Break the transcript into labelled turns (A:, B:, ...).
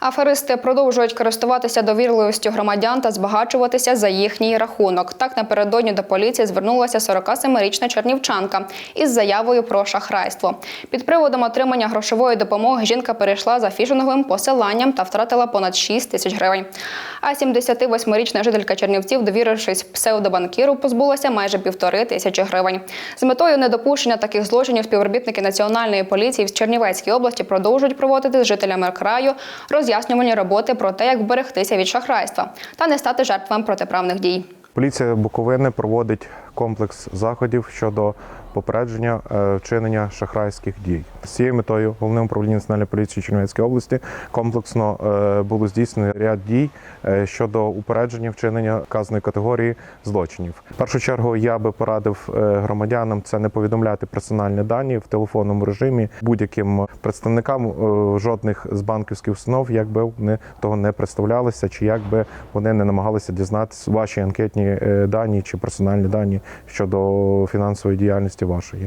A: Аферисти продовжують користуватися довірливістю громадян та збагачуватися за їхній рахунок. Так напередодні до поліції звернулася 47-річна чернівчанка із заявою про шахрайство. Під приводом отримання грошової допомоги жінка перейшла за фішинговим посиланням та втратила понад 6 тисяч гривень. А 78-річна жителька Чернівців, довірившись псевдобанкіру, позбулася майже півтори тисячі гривень. З метою недопущення таких злочинів співробітники національної поліції в Чернівецькій області продовжують проводити з жителями краю роз'яснювальні роботи про те, як вберегтися від шахрайства та не стати жертвами протиправних дій.
B: Поліція Буковини проводить комплекс заходів щодо попередження е, вчинення шахрайських дій. З цією метою головним управлінням національної поліції Чернівецької області комплексно е, було здійснено ряд дій е, щодо упередження вчинення вказаної категорії злочинів. В першу чергу я би порадив громадянам це не повідомляти персональні дані в телефонному режимі будь-яким представникам жодних з банківських установ, якби вони того не представлялися, чи якби вони не намагалися дізнатися ваші анкетні дані чи персональні дані щодо фінансової діяльності вашої.